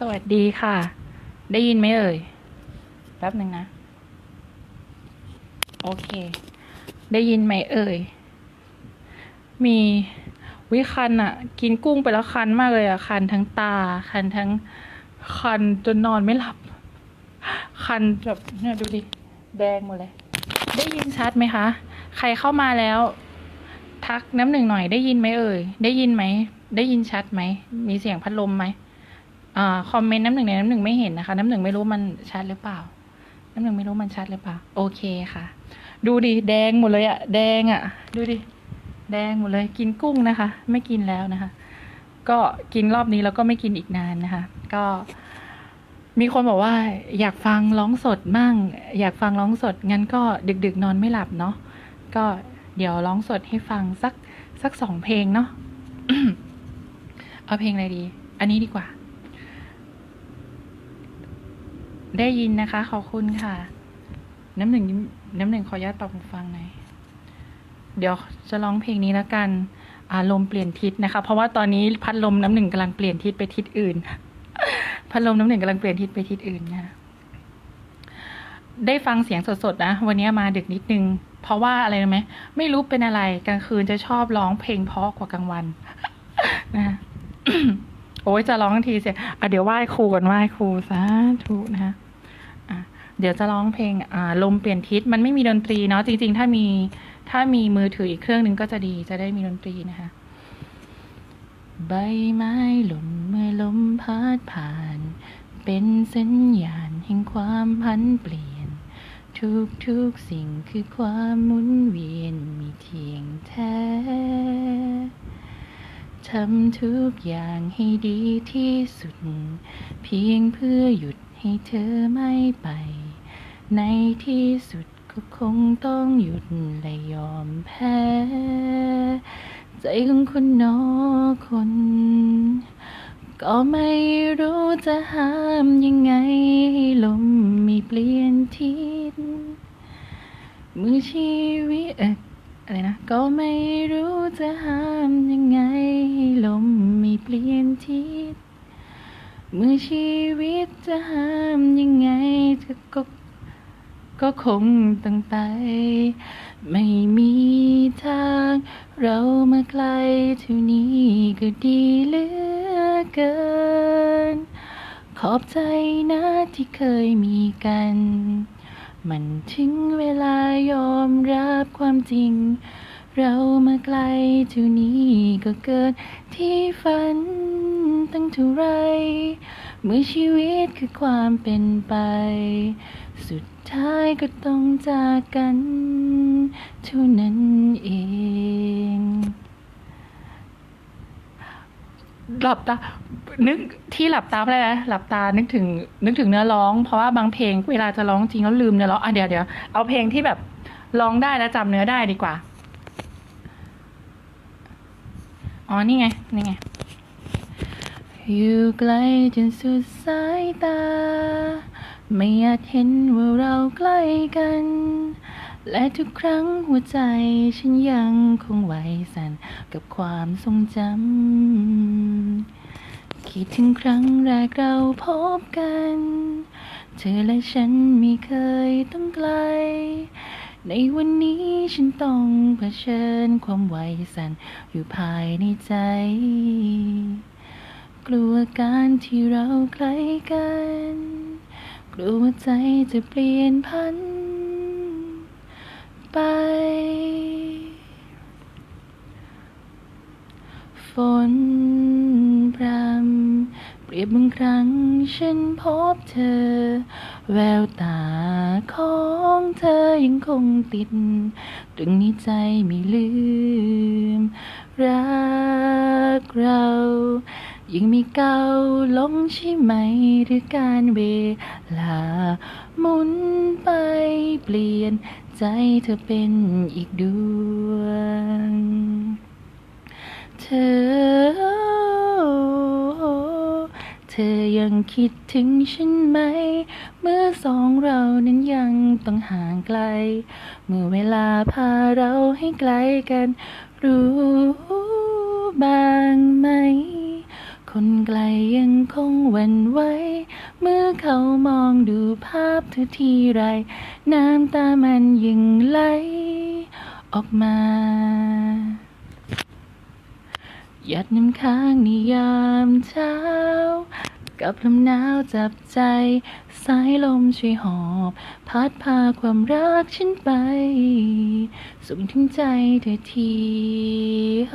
สวัสดีค่ะ ได้ยินไหมเอ่ย แป๊บหนึ่งนะ โอเค ได้ยินไหมเอ่ย มีวิคันอะกินกุ้งไปแล้วคันมากเลยอะคันทั้งตา คันทั้งคันจนนอนไม่หลับ คันแบบเนี่ยดูดิ แดงหมดเลย ได้ยินชัดไหมคะ ใครเข้ามาแล้ว ทักน้ำหนึ่งหน่อยได้ยินไหมเอ่ย ได้ยินไหม ได้ยินชัดไหม มีเสียงพัดลมไหม อ่าคอมเมนต์น้ำหนึ่งในน้ำหนึ่งไม่เห็นนะคะ น้ำหนึ่งไม่รู้มันชัดหรือเปล่า น้ำหนึ่งไม่รู้มันชัดหรือเปล่า โอเคค่ะ ดูดิแดงหมดเลยอะแดงอะดูดิแดงหมดเลยกินกุ้งนะคะ ไม่กินแล้วนะคะ ก็กินรอบนี้แล้วก็ไม่กินอีกนานนะคะ ก็ มีคนบอกว่า อยากฟังร้องสดมั่ง อยากฟังร้องสดงั้นก็ดึก ๆ นอนไม่หลับเนาะก็เดี๋ยวร้องสดให้ฟังสักสักสองเพลงเนาะเอาเพลงอะไรดี อันนี้ดีกว่า ได้ยินนะคะ ขอบคุณค่ะ น้ำหนึ่งน้ำหนึ่งขออนุญาตตอบหูฟังหน่อยเดี๋ยวจะร้องเพลงนี้แล้วกันอารมณ์เปลี่ยนทิศนะคะ เพราะว่าตอนนี้พัดลมน้ำหนึ่งกำลังเปลี่ยนทิศไปทิศอื่น พัดลมน้ำหนึ่งกำลังเปลี่ยนทิศไปทิศอื่นนะได้ฟังเสียงสดๆนะวันนี้มาดึกนิดนึง เพราะว่าอะไรรู้ไหมไม่รู้เป็นอะไรกลางคืนจะชอบร้องเพลงเพราะกว่ากลางวันนะโอ้ยจะร้องทีเสียอะเดี๋ยวไหว้ครูก่อนไหว้ครูสาธุนะคะ เดี๋ยวจะร้องเพลงอ่าลมเปลี่ยนทิศมันไม่มีดนตรีเนาะจริง ๆ ถ้ามีถ้ามีมือถืออีกเครื่องหนึ่งก็จะดีจะได้มีดนตรีนะคะ ใบไม้หล่นเมื่อลมพัดผ่าน เป็นสัญญาณแห่งความพันเปลี่ยน ทุกทุกๆสิ่งคือความหมุนเวียนมีเทียงแท้ทำทุกอย่างให้ดีที่สุด เพียงเพื่อหยุดให้เธอไม่ไป ในที่สุดก็คงต้องหยุดและยอมแพ้ ใจของคนนอคน ก็ไม่รู้จะห้ามยังไงให้ลมไม่เปลี่ยนทิศมือชีวิตอะไรนะ ก็ไม่รู้จะห้ามยังไงให้ลมไม่เปลี่ยนทิศเมื่อชีวิตจะห้ามยังไงก็ก็ ก็คงต้องไป ไม่มีทาง เรามาไกลเท่านี้ก็ดีเหลือเกิน ขอบใจนะที่เคยมีกัน มันถึงเวลายอมรับความจริง เรามาไกลเท่านี้ก็เกินที่ฝันตั้งเท่าไร เมื่อชีวิตคือความเป็นไป สุด ท้ายก็ต้องจากกันเท่านั้นเอง หลับตา นึกที่หลับตาเพราะอะไรนะหลับตานึกถึง นึกถึงเนื้อร้อง เพราะว่าบางเพลงเวลาจะร้องจริงแล้วลืมเนื้อร้องอะเดี๋ยวเดี๋ยวเอาเพลงที่แบบร้องได้แล้วจำเนื้อได้ดีกว่า อ๋อ นี่ไง นี่ไง อยู่ไกลจนสุดสายตา ไม่อาจเห็นว่าเราใกล้กัน และทุกครั้งหัวใจฉันยังคงไหวสั่นกับความทรงจำ คิดถึงครั้งแรกเราพบกัน เธอและฉันไม่เคยต้องไกล ในวันนี้ฉันต้องเผชิญความไหวสั่นอยู่ภายในใจ กลัวการที่เราใกล้กัน กลัวใจจะเปลี่ยนพันไป ฝนพรำเปรียบบางครั้งฉันพบเธอ แววตาของเธอยังคงติดตรึงในใจไม่ลืม รักเรา ยังมีเก่าลงใช่ไหมหรือการเวลาหมุนไปเปลี่ยนใจเธอเป็นอีกดวง เธอเธอยังคิดถึงฉันไหม เมื่อสองเรานั้นยังต้องห่างไกล เมื่อเวลาพาเราให้ไกลกัน รู้บ้างไหม คนไกลยังคงหวั่นไหวเมื่อเขามองดูภาพเธอทีไร น้ำตามันยังไหลออกมาหยัดน้ำค้างในยามเช้า กับลมหนาวจับใจ สายลมช่วยหอบ พัดพาความรักฉันไป ส่งถึงใจเธอทีโอ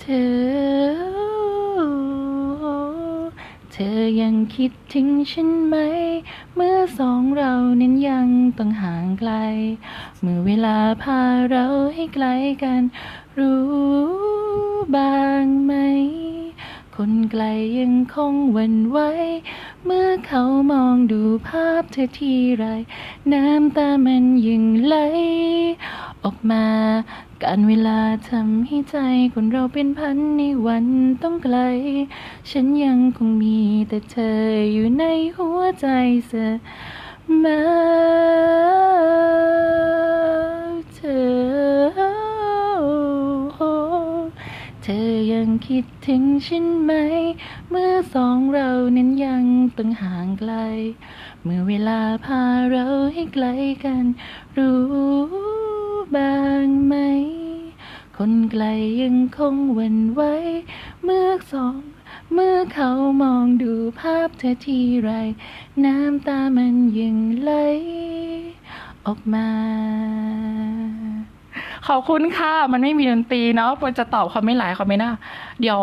เธอ เธอยังคิดถึงฉันไหม เมื่อสองเรานั้นยังต้องห่างไกล เมื่อเวลาพาเราให้ไกลกัน รู้บ้างไหม คนไกลยังคงหวันไหว เมื่อเขามองดูภาพเธอทีไร น้ำตามันยังไหล ออกมา การเวลาทำให้ใจคนเราเป็นพันในวันต้องไกล ฉันยังคงมีแต่เธออยู่ในหัวใจเสมอเธอเธอยังคิดถึงฉันไหม เมื่อสองเรานั้นยังต้องห่างไกล เมื่อเวลาพาเราให้ไกลกันรู้ บ้างไหม คนไกลยังคงหวันไหวเมื่อสองเมื่อเขามองดูภาพเธอทีไร น้ำตามันยังไหล ออกมา ขอบคุณค่ะ มันไม่มีดนตรีเนาะปนจะตอบเขาไม่หลายเขาไม่น่าเดี๋ยว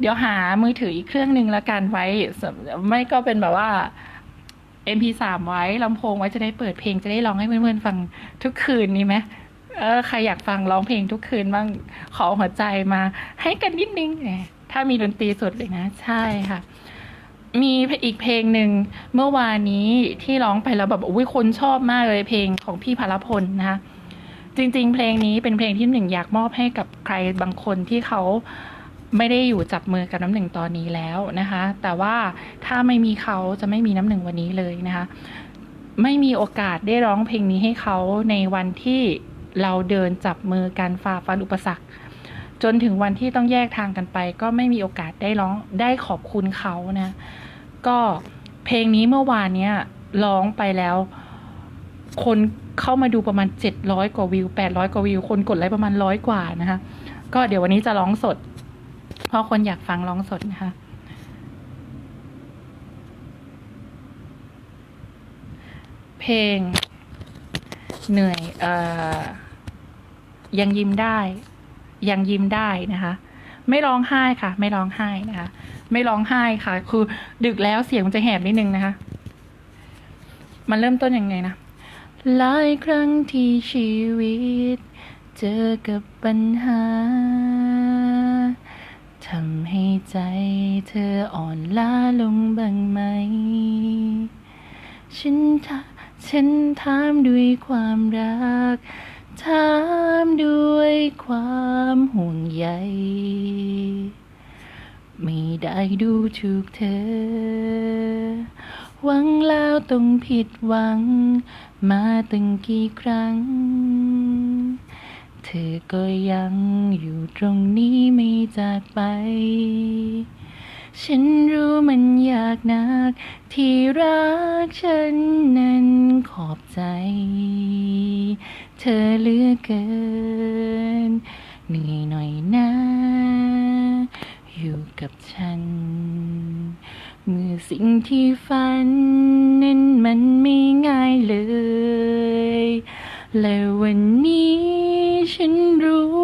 เดี๋ยวหามือถืออีกเครื่องหนึ่งแล้วกันไว้ ไม่ก็เป็นแบบว่า MP3 ไว้ลำโพงไว้จะได้เปิดเพลงจะได้ร้องให้เพื่อนๆฟังทุกคืนนี้ไหม เออใครอยากฟังร้องเพลงทุกคืนบ้างขอหัวใจมา ให้กันนิดนึงเนี่ยถ้ามีดนตรีสดเลยนะ ใช่ค่ะ มีอีกเพลงหนึ่งเมื่อวานนี้ที่ร้องไปแล้วแบบอุ้ยคนชอบมากเลยเพลงของพี่พลพลนะคะจริง ๆ เพลงนี้เป็นเพลงที่หนึ่งอยากมอบให้กับใครบางคนที่เขาไม่ได้อยู่จับมือกับน้ำหนึ่งตอนนี้แล้วนะคะ แต่ว่าถ้าไม่มีเขาจะไม่มีน้ำหนึ่งวันนี้เลยนะคะ ไม่มีโอกาสได้ร้องเพลงนี้ให้เขาในวันที่ เราเดินจับมือกันฝ่าฟันอุปสรรค จนถึงวันที่ต้องแยกทางกันไป ก็ไม่มีโอกาสได้ร้องได้ขอบคุณเขานะก็เพลงนี้เมื่อวานเนี้ยร้องไปแล้ว คนเข้ามาดูประมาณเจ็ดร้อยกว่าวิวแปดร้อยกว่าวิว คนกดไลค์ประมาณร้อยกว่านะคะ ก็เดี๋ยววันนี้จะร้องสด เพราะคนอยากฟังร้องสดนะคะเพลง เหนื่อยเอ่อยังยิ้มได้ ยังยิ้มได้นะคะ ไม่ร้องไห้ค่ะ ไม่ร้องไห้นะคะ ไม่ร้องไห้ค่ะ คือดึกแล้วเสียงมันจะแหบนิดนึงนะคะ มันเริ่มต้นยังไงนะหลายครั้งที่ชีวิต เจอกับปัญหาทำให้ใจเธออ่อนล้าลงบ้างไหม ฉันถา ฉันถามด้วยความรัก ถามด้วยความห่วงใย ไม่ได้ดูถูกเธอ หวังแล้วต้องผิดหวัง มาตั้งกี่ครั้ง เธอก็ยังอยู่ตรงนี้ไม่จากไป ฉันรู้มันากนัก ที่รักฉันนั้นขอบใจ เธอเหลือเกิน เหนื่อยหน่อยนะ อยู่กับฉัน เมื่อสิ่งที่ฝัน นั้นมันไม่ง่ายเลย และวันนี้ฉันรู้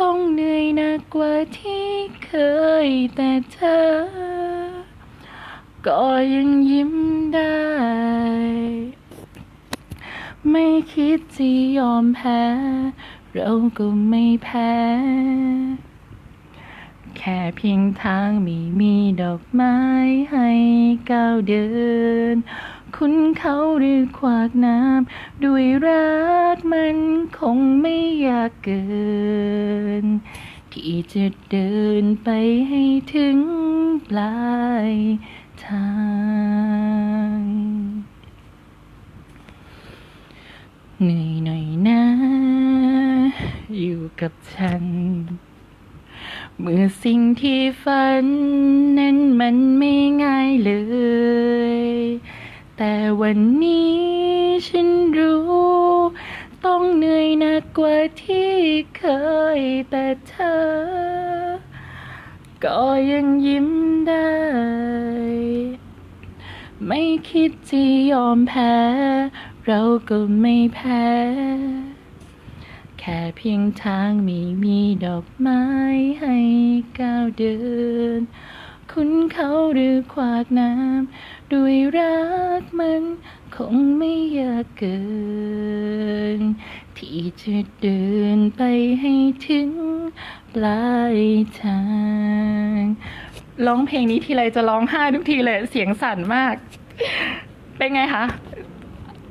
ต้องเหนื่อยหนักกว่าที่เคยแต่เธอ ก็ยังยิ้มได้ ไม่คิดจะยอมแพ้ เราก็ไม่แพ้ แค่เพียงทางไม่มีดอกไม้ให้ก้าวเดิน คุณเขาหรือขวากน้ำด้วยรักมันคงไม่อยากเกินที่จะเดินไปให้ถึงปลาย ทางเหนื่อยหน่อยนะ อยู่กับฉัน เมื่อสิ่งที่ฝัน นั้นมันไม่ง่ายเลย แต่วันนี้ฉันรู้ ต้องเหนื่อยหนักกว่าที่เคยแต่เธอ ก็ยังยิ้มได้ ไม่คิดจะยอมแพ้ เราก็ไม่แพ้ แค่เพียงทางม่มีดอกไม้ให้ก้าวเดิน คุณเขาหรือขวากน้ำด้วยรักมันคงไม่ยากเกิน ที่จะเดินไปให้ถึง ลายทางร้องเพลงนี้ทีไรจะร้องไห้ทุกทีเลยเสียงสั่นมาก เป็นไงคะ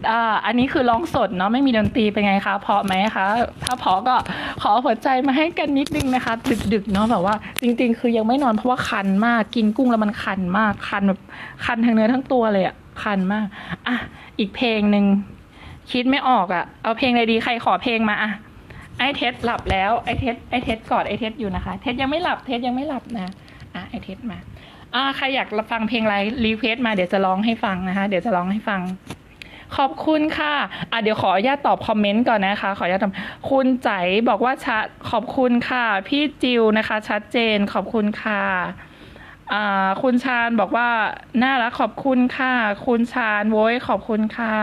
อ่าอันนี้คือร้องสดเนาะไม่มีดนตรีเป็นไงคะเพราะไหมคะถ้าเพราะก็ขอหัวใจมาให้กันนิดนึงนะคะ ดึกๆเนาะแบบว่า จริง ๆ คือยังไม่นอนเพราะว่าคันมากกินกุ้งแล้วมันคันมากคันแบบคันทั้งเนื้อทั้งตัวเลยอะคันมากอะอีกเพลงหนึ่งคิดไม่ออกอะเอาเพลงอะไรดีใครขอเพลงมาอะ ไอเทสหลับแล้วไอเทสไอเทสกอดไอเทสอยู่นะคะ เทสยังไม่หลับเทสยังไม่หลับนะอะไอเทสมาอ่าใครอยากฟังเพลงอะไรรีเควสมาเดี๋ยวจะร้องให้ฟังนะคะ เดี๋ยวจะร้องให้ฟัง ขอบคุณค่ะอะเดี๋ยวขออนุญาตตอบคอมเมนต์ก่อนนะคะ ขออนุญาตตอบคุณใจบอกว่าชัดขอบคุณค่ะ พี่จิวนะคะ ชัดเจนขอบคุณค่ะอ่าคุณชาญบอกว่าน่ารักขอบคุณค่ะ คุณชาญโว้ยขอบคุณค่ะ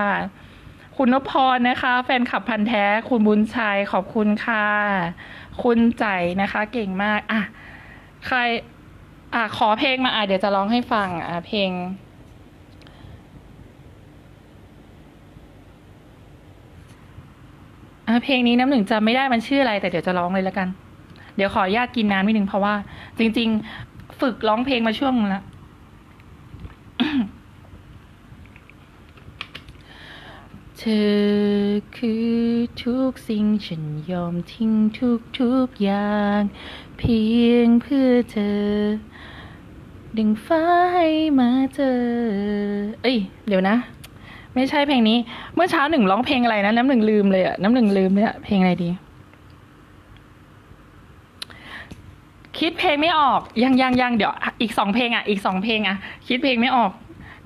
คุณนพพรนะคะ แฟนคลับพันแท้ คุณบุญชัยขอบคุณค่ะ คุณใจนะคะ เก่งมากอะใคร อะขอเพลงมาอะเดี๋ยวจะร้องให้ฟังอะเพลงเพลงนี้น้ำหนึ่งจำไม่ได้มันชื่ออะไร แต่เดี๋ยวจะร้องเลยแล้วกัน เดี๋ยวขออนุญาตกินน้ำนิดนึงเพราะว่า จริง ๆ ฝึกร้องเพลงมาช่วงนึงล้ว เธอคือทุกสิ่งฉันยอมทิ้งทุกทุกอย่าง เพียงเพื่อเธอ ดึงฟ้าให้มาเจอ เอ้ย เดี๋ยวนะ ไม่ใช่เพลงนี้ เมื่อเช้าหนึ่งร้องเพลงอะไรนะ น้ำหนึ่งลืมเลยอะน้ำหนึ่งลืมเลยอะเพลงอะไรดี คิดเพลงไม่ออก ยังยังยังเดี๋ยว อีกสองเพลงอะอีกสองเพลงอะคิดเพลงไม่ออก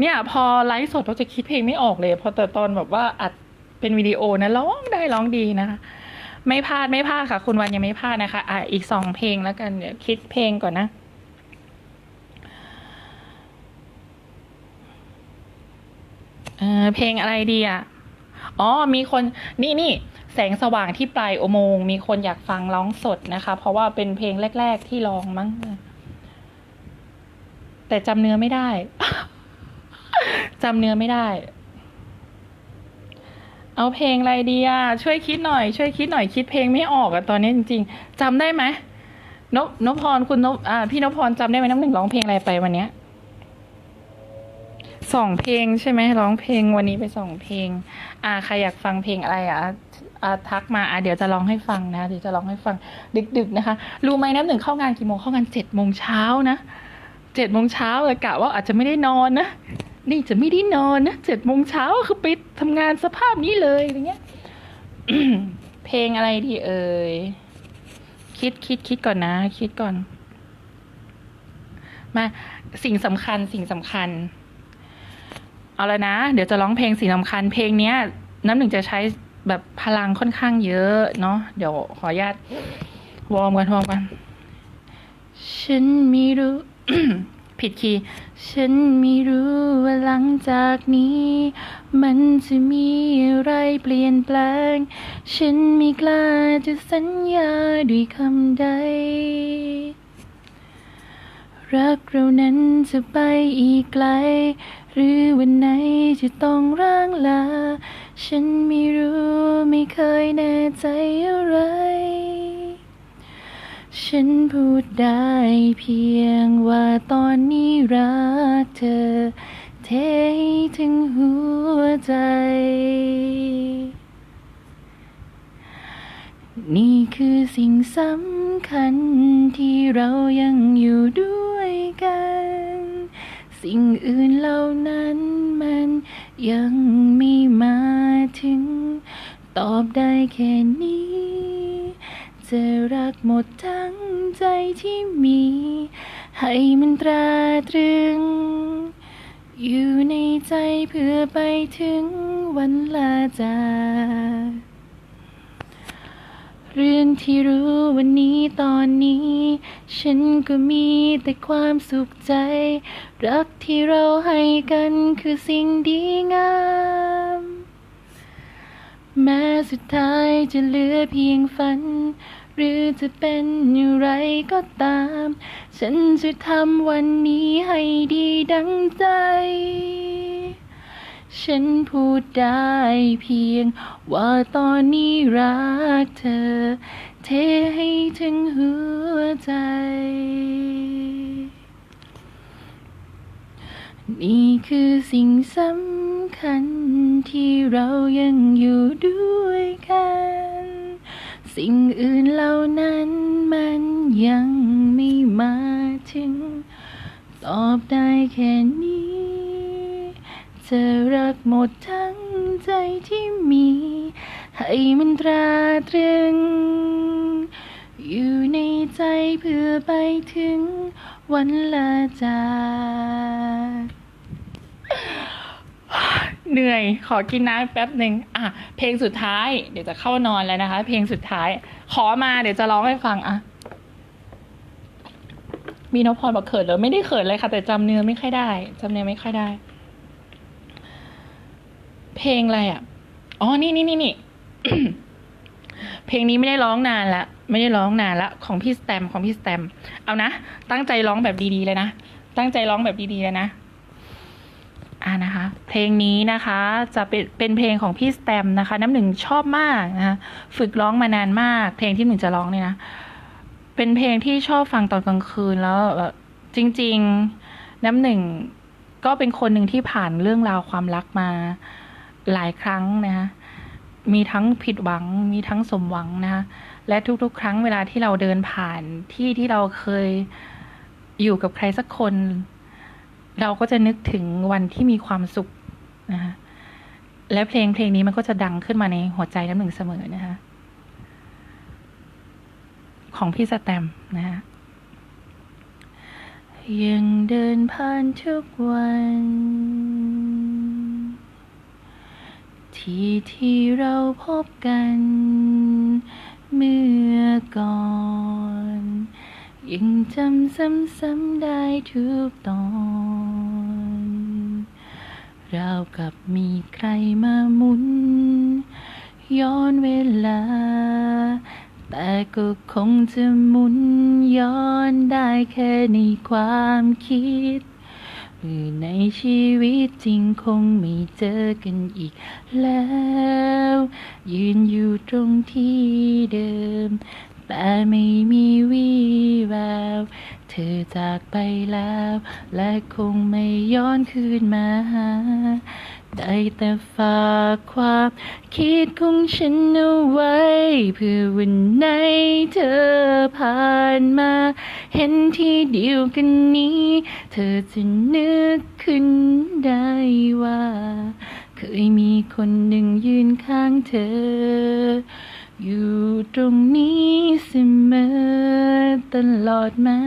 เนี่ยพอไลฟ์สดเราจะคิดเพลงไม่ออกเลย พอแต่ตอนแบบว่าอัดเป็นวิดีโอนะร้องได้ร้องดีนะคะไม่พลาดไม่พลาดค่ะ คุณวันยังไม่พลาดนะคะ อะอีกสองเพลงแล้วกันเดี๋ยวคิดเพลงก่อนนะเออเพลงอะไรดีอะอ๋อมีคนนี่นี่แสงสว่างที่ปลายอุโมงค์มีคนอยากฟังร้องสดนะคะ เพราะว่าเป็นเพลงแรก ๆที่ร้องมั้งแต่จำเนื้อไม่ได้ จำเนื้อไม่ได้ เอาเพลงอะไรดีอะช่วยคิดหน่อย ช่วยคิดหน่อยคิดเพลงไม่ออกอะตอนนี้จริง ๆจำได้ไหมนพนพพรคุณนพอ่าพี่นพพรจำได้ไหมน้ำหนึ่งร้องเพลงอะไรไปวันเนี้ยสองเพลงใช่ไหมร้องเพลงวันนี้ไปสองเพลง อ่าใครอยากฟังเพลงอะไรอะอ่าทักมาอ่าเดี๋ยวจะร้องให้ฟังนะ เดี๋ยวจะร้องให้ฟัง ดึก ๆ นะคะ รู้ไหมน้ำหนึ่งเข้างานกี่โมงเข้างานเจ็ดโมงเช้านะเจ็ดโมงเช้าเลยกะว่าอาจจะไม่ได้นอนนะ นี่จะไม่ได้นอนนะเจ็ดโมงเช้าคือไปทำงานสภาพนี้เลยอย่างเงี้ยเพลงอะไรดีเอ่ยคิดคิดคิดก่อนนะ คิดก่อน มาสิ่งสำคัญสิ่งสำคัญ เอาละนะ เดี๋ยวจะร้องเพลงสิ่งสำคัญ เพลงเนี้ย น้ำหนึ่งจะใช้แบบพลังค่อนข้างเยอะเนาะเดี๋ยวขออนุญาตวอร์มกันวอร์มกัน ฉันไม่รู้ ผิดคีย์ ฉันไม่รู้ว่าหลังจากนี้ มันจะมีอะไรเปลี่ยนแปลง ฉันไม่กล้าจะสัญญาด้วยคำใด รักเรานั้นจะไปอีกไกล หรือวันไหนจะต้องร่างลา ฉันไม่รู้ไม่เคยแน่ใจอะไร ฉันพูดได้เพียงว่าตอนนี้รักเธอ เทให้ถึงหัวใจ นี่คือสิ่งสำคัญที่เรายังอยู่ด้วยกัน สิ่งอื่นเหล่านั้นมันยังไม่มาถึง ตอบได้แค่นี้ จะรักหมดทั้งใจที่มี ให้มันตราตรึง อยู่ในใจเพื่อไปถึงวันลาจากเรื่องที่รู้วันนี้ตอนนี้ ฉันก็มีแต่ความสุขใจ รักที่เราให้กันคือสิ่งดีงาม แม้สุดท้ายจะเหลือเพียงฝัน หรือจะเป็นอย่างไรก็ตาม ฉันจะทำวันนี้ให้ดีดังใจ ฉันพูดได้เพียงว่าตอนนี้รักเธอ เทให้ถึงหัวใจนี่คือสิ่งสำคัญที่เรายังอยู่ด้วยกัน สิ่งอื่นเหล่านั้นมันยังไม่มาถึง ตอบได้แค่นี้จะรักหมดทั้งใจที่มี ให้มันตราตรึง อยู่ในใจเพื่อไปถึงวันลาจาก เหนื่อย ขอกินน้ำแป๊บหนึ่งอะ เพลงสุดท้าย เดี๋ยวจะเข้านอนแล้วนะคะ เพลงสุดท้าย ขอมาเดี๋ยวจะร้องให้ฟังอะมีนพพรบอกเขินเหรอไม่ได้เขินเลยค่ะ แต่จำเนื้อไม่ค่อยได้จำเนื้อไม่ค่อยได้ เพลงอะไรอะอ๋อนี่นี่นี่นี่เพลงนี้ไม่ได้ร้องนานละไม่ได้ร้องนานละของพี่สแตมของพี่สแตม เอานะตั้งใจร้องแบบดีๆเลยนะตั้งใจร้องแบบดีๆเลยนะ อ่านะคะ เพลงนี้นะคะจะเป็นเป็นเพลงของพี่สแตมนะคะ น้ำหนึ่งชอบมากนะคะฝึกร้องมานานมาก เพลงที่หนึ่งจะร้องเนี่ยนะเป็นเพลงที่ชอบฟังตอนกลางคืนแล้วจริง ๆน้ำหนึ่งก็เป็นคนหนึ่งที่ผ่านเรื่องราวความรักมาหลายครั้งนะคะมีทั้งผิดหวัง มีทั้งสมหวังนะคะและทุกๆ ครั้งเวลาที่เราเดินผ่านที่ที่เราเคยอยู่กับใครสักคน เราก็จะนึกถึงวันที่มีความสุขนะคะและเพลงเพลงนี้มันก็จะดังขึ้นมาในหัวใจน้ำหนึ่งเสมอนะคะของพี่สแตมนะฮะยังเดินผ่านทุกวัน ที่ที่เราพบกัน เมื่อก่อน ยังจำซ้ำๆได้ทุกตอน ราวกับมีใครมาหมุน ย้อนเวลา แต่ก็คงจะหมุนย้อนได้แค่ในความคิดหรือในชีวิตจริงคงไม่เจอกันอีกแล้ว ยืนอยู่ตรงที่เดิม แต่ไม่มีวี่แวว เธอจากไปแล้ว และคงไม่ย้อนคืนมาหาได้แต่ฝากความคิดของฉันเอาไว้ เพื่อวันไหนเธอผ่านมา เห็นที่เดียวกันนี้ เธอจะนึกขึ้นได้ว่า เคยมีคนหนึ่งยืนข้างเธอ อยู่ตรงนี้เสมอตลอดมา